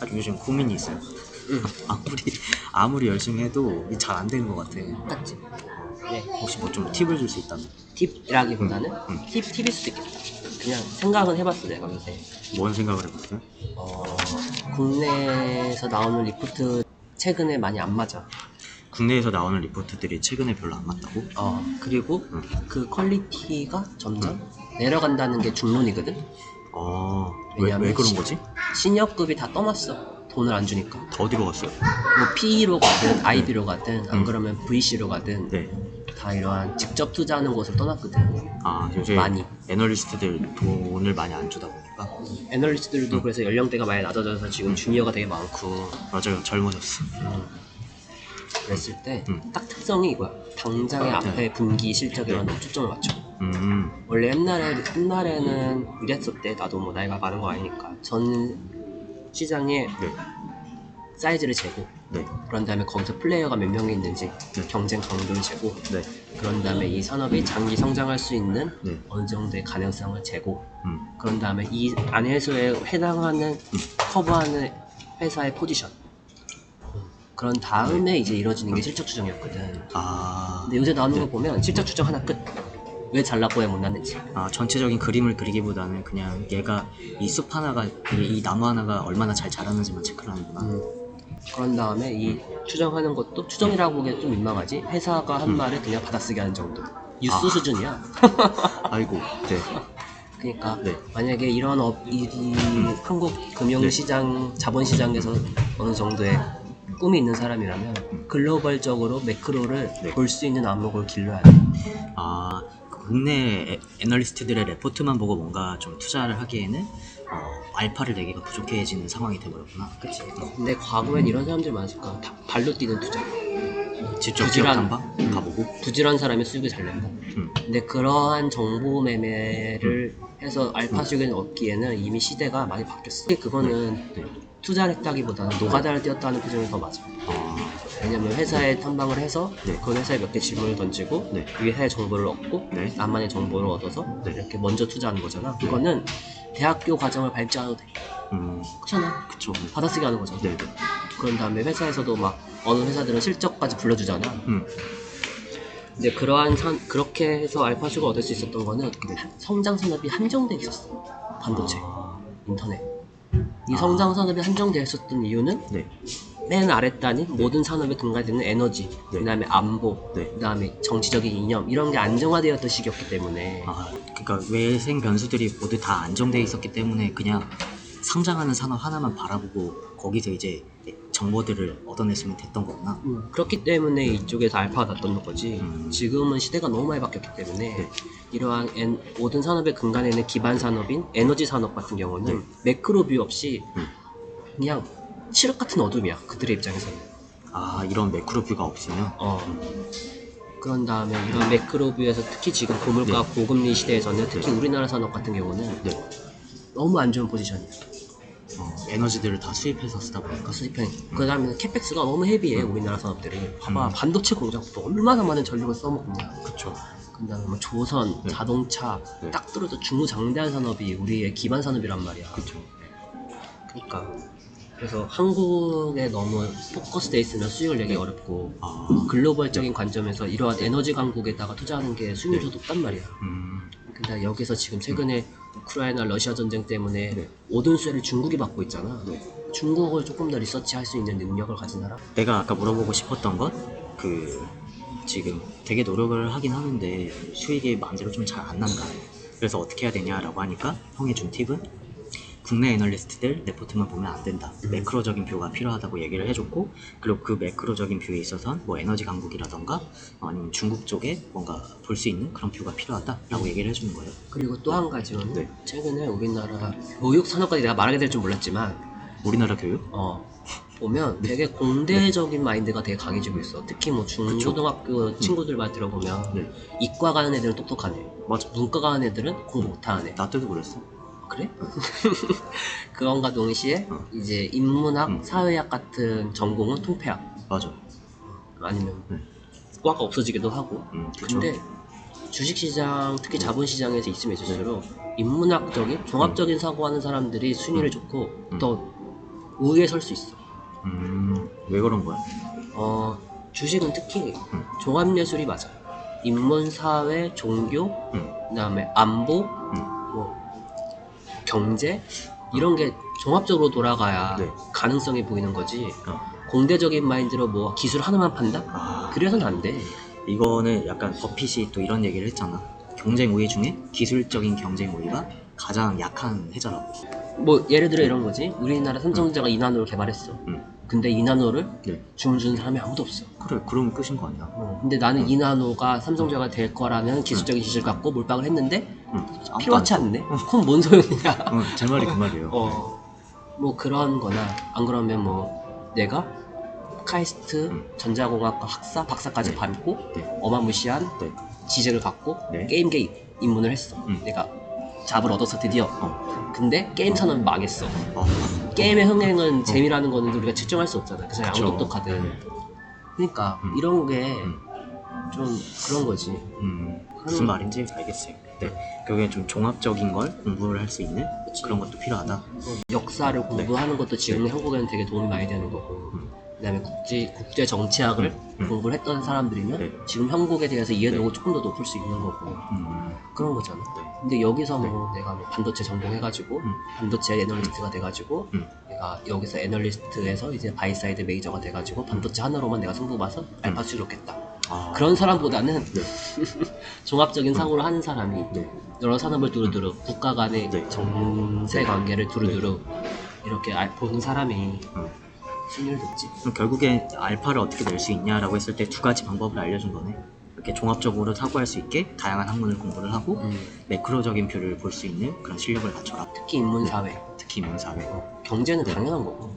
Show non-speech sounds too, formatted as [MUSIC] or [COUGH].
딱 요즘 고민이 있어요. 응. [LAUGHS] 아무리 아무리 열심히 해도 잘 안 되는 것 같아. 맞지? 네. 혹시 뭐 좀 팁을 줄 수 있다면? 팁이라기보다는 응. 팁, 팁일 수도 있겠다. 그냥 생각은 해봤어 내가 요새. 뭔 생각을 해봤어요? 어, 국내에서 나오는 리포트 최근에 많이 안 맞아. 국내에서 나오는 리포트들이 최근에 별로 안 맞다고? 어, 그리고 응. 그 퀄리티가 점점 내려간다는 게 중론이거든. 어, 왜, 왜 그런 시- 거지? 신협급이 다 떠났어. 돈을 안 주니까. 더 어디로 갔어요? 뭐 PE로 가든 IB로 가든 안 응. 그러면 VC로 가든 네. 다 이러한 직접 투자하는 곳을 떠났거든. 아, 요새 많이. 애널리스트들 돈을 많이 안 주다 보니까. 애널리스트들도 응. 그래서 연령대가 많이 낮아져서 지금 주니어가 되게 많고 맞아요. 젊어졌어. 음, 그랬을 때 응. 딱 특성이 이거야. 당장의 앞에 분기 실적에만 너무 초점을 맞춰. 음, 원래 옛날에 옛날에는 이랬을 때 나도 뭐 나이가 많은 거 아니니까 전 시장의 네. 사이즈를 재고 네. 그런 다음에 거기서 플레이어가 몇 명이 있는지 네. 경쟁 강도를 재고 네. 그런 다음에 이 산업이 장기 성장할 수 있는 네. 어느 정도의 가능성을 재고 음, 그런 다음에 이 안에서에 해당하는 커버하는 회사의 포지션 그런 다음에 이제 이루어지는 게 실적 추정이었거든 아, 근데 요새 나오는 거 보면 실적 추정 하나 끝 왜 잘났고 왜 못났는지 아, 전체적인 그림을 그리기보다는 그냥 얘가 이 숲 하나가, 이, 이 나무 하나가 얼마나 잘 자라는지만 체크를 하는구나. 음. 그런 다음에 이 추정하는 것도 추정이라고 보기엔 좀 민망하지 회사가 한 음. 말을 그냥 받아쓰기 하는 정도 뉴스 아. 수준이야 [LAUGHS] [LAUGHS] 아이고, 네. 그러니까 네. 만약에 이런 업, 이, 이 한국 금융시장, 자본시장에서 어느 정도의 꿈이 있는 사람이라면 글로벌적으로 매크로를 네. 볼 수 있는 안목을 길러야 돼. 아, 국내 애, 애널리스트들의 레포트만 보고 뭔가 좀 투자를 하기에는 어, 알파를 내기가 부족해지는 상황이 돼버렸구나. 그치. 근데 과거엔 이런 사람들이 많았을 거야. 다 발로 뛰는 투자. 직접 부지런- 탐방 음. 가보고. 부지런 사람이 수익을 잘 낸다. 음. 근데 그러한 정보 매매를 해서 알파 수익을 얻기에는 이미 시대가 많이 바뀌었어. 그거는 네. 투자를 했다기보다는 노가다를 뛰었다는 표정이 더 맞아. 아, 왜냐면 회사에 탐방을 해서 네. 그 회사에 몇 개 질문을 던지고 네. 이 회사의 정보를 얻고 네. 나만의 정보를 얻어서 네. 이렇게 먼저 투자하는 거잖아. 그거는 대학교 과정을 밟지 않아도 돼. 음, 그렇잖아. 그쵸. 받아쓰기 하는 거잖아. 네, 네. 그런 다음에 회사에서도 막 어느 회사들은 실적까지 불러주잖아. 음, 근데 그러한 산, 그렇게 해서 알파수가 얻을 수 있었던 거는 네. 성장 산업이 한정돼 있었어. 반도체, 아, 인터넷. 이 아. 성장 산업이 한정되어 있었던 이유는 네. 맨 아랫단인 모든 산업에 등가되는 에너지, 네. 그다음에 안보, 네. 그다음에 정치적인 이념 이런 게 안정화되었던 시기였기 때문에 아, 그러니까 외생 변수들이 모두 다 안정돼 있었기 때문에 그냥 성장하는 산업 하나만 바라보고 거기서 이제 정보들을 얻어냈으면 됐던 거구나. 음, 그렇기 때문에 이쪽에서 알파가 났던 거지. 음. 지금은 시대가 너무 많이 바뀌었기 때문에 네. 이러한 엔- 모든 산업의 근간에 있는 기반 산업인 에너지 산업 같은 경우는 네. 매크로 뷰 없이 음. 그냥 칠흑 같은 어둠이야. 그들의 입장에서는. 아, 이런 매크로 뷰가 없으면 어. 그런 다음에 이런 매크로 뷰에서 특히 지금 고물가 고금리 시대에서는 특히 우리나라 산업 같은 경우는 네. 너무 안 좋은 포지션이야. 어, 에너지들을 다 수입해서 쓰다 보니까 그 수입형. 그 다음에 캐펙스가 너무 헤비해 우리나라 산업들이. 봐봐 음. 반도체 공장부터 얼마나 많은 전력을 써먹냐. 그쵸. 그 다음에 뭐 조선, 네. 자동차 네. 딱 들어도 중후장대한 산업이 우리의 기반 산업이란 말이야. 그쵸. 그러니까 그래서 한국에 너무 포커스돼 있으면 수익을 내기 어렵고 아, 글로벌적인 관점에서 이러한 에너지 강국에다가 투자하는 게 수익률이 더 높단 말이야. 음, 근데 여기서 지금 최근에 우크라이나 러시아 전쟁 때문에 네. 모든 수혜를 중국이 받고 있잖아. 네. 중국을 조금 더 리서치할 수 있는 능력을 가진 나라? 내가 아까 물어보고 싶었던 건 그 지금 되게 노력을 하긴 하는데 수익이 마음대로 좀 잘 안 난다. 그래서 어떻게 해야 되냐라고 하니까 형이 준 팁은 국내 애널리스트들 레포트만 보면 안 된다. 음. 매크로적인 뷰가 필요하다고 얘기를 해줬고 그리고 그 매크로적인 뷰에 있어서는 뭐 에너지 강국이라던가 아니면 중국 쪽에 뭔가 볼 수 있는 그런 뷰가 필요하다라고 얘기를 해주는 거예요. 그리고 또 한 가지는 네. 최근에 우리나라 교육 산업까지 내가 말하게 될 줄 몰랐지만 우리나라 교육? 어, 보면 되게 공대적인 마인드가 되게 강해지고 있어. 특히 뭐 중고등학교 친구들 말 들어보면 네. 이과 가는 애들은 똑똑하네. 맞아. 문과 가는 애들은 공부 못하는 애. 나 때도 그랬어. 그래? [LAUGHS] 그런가 동시에 어. 이제 인문학, 음. 사회학 같은 전공은 통폐학 맞아. 아니면 네. 과가 없어지기도 하고. 음, 그쵸. 근데 주식시장, 특히 자본시장에서 있으면 있을수록 인문학적인, 종합적인 사고하는 사람들이 순위를 음. 좋고 음. 더 우위에 설 수 있어. 음, 왜 그런 거야? 어, 주식은 특히 음. 종합예술이 맞아. 인문, 사회, 종교, 음. 그다음에 안보, 뭐 경제 이런 게 종합적으로 돌아가야 네. 가능성이 보이는 거지. 어. 공대적인 마인드로 뭐 기술 하나만 판다? 아, 그래서는 안 돼. 이거는 약간 버핏이 또 이런 얘기를 했잖아. 경쟁 우위 중에 기술적인 경쟁 우위가 가장 약한 해자라고. 뭐 예를 들어 이런 거지. 우리나라 삼성전자가 이나노를 개발했어. 음. 근데 이 나노를 네. 주문 주는 사람이 아무도 없어. 그래, 그러면 끝인 거 아니야? 어, 근데 나는 이 나노가 삼성전자가 될 거라면 기술적인 지식을 갖고 몰빵을 했는데 응. 필요하지 않네. 그럼 뭔 소용이야? 응, 제 말이 그 말이에요. 어, 뭐 그런 거나 안 그러면 뭐 내가 카이스트 음. 전자공학과 학사 박사까지 네. 받고 네. 어마무시한 네. 지식을 갖고 네. 게임계 입문을 했어. 음. 내가 잡을 얻어서 드디어. 어. 근데 게임 산업이 망했어. 어. 게임의 흥행은 재미라는 거는 우리가 측정할 수 없잖아. 그 사람이 그쵸. 똑똑하든. 네. 그러니까 음. 이런 게좀 음. 그런 거지. 음, 무슨 말인지 알겠어요. 네. 결국엔 좀 종합적인 걸 공부를 할 수 있는 그런 것도 필요하다. 어, 역사를 공부하는 것도 지금 한국에는 되게 도움이 많이 되는 거고 네. 음. 그다음에 국제 국제 정치학을 음, 음. 공부를 했던 사람들이면 네. 지금 형국에 대해서 이해도가 네. 조금 더 높을 수 있는 거고 음, 그런 거잖아. 네. 근데 여기서 뭐 내가 뭐 반도체 전공해가지고 음. 반도체 애널리스트가 돼가지고 음. 내가 여기서 애널리스트에서 이제 바이사이드 메이저가 돼가지고 반도체 하나로만 내가 승부 봐서 알파치 좋겠다. 아, 그런 사람보다는 네. [LAUGHS] 종합적인 사고를 하는 사람이 네. 여러 산업을 두루두루 국가 간의 네. 정세 관계를 두루두루 이렇게 알- 보는 사람이 음. 승률 높지. 그럼 결국에 알파를 어떻게 낼 수 있냐라고 했을 때 두 가지 방법을 알려준 거네. 이렇게 종합적으로 사고할 수 있게 다양한 학문을 공부를 하고 음. 매크로적인 뷰를 볼 수 있는 그런 실력을 갖춰라. 특히 인문사회, 특히 인문사회. 어, 경제는 당연한 거고.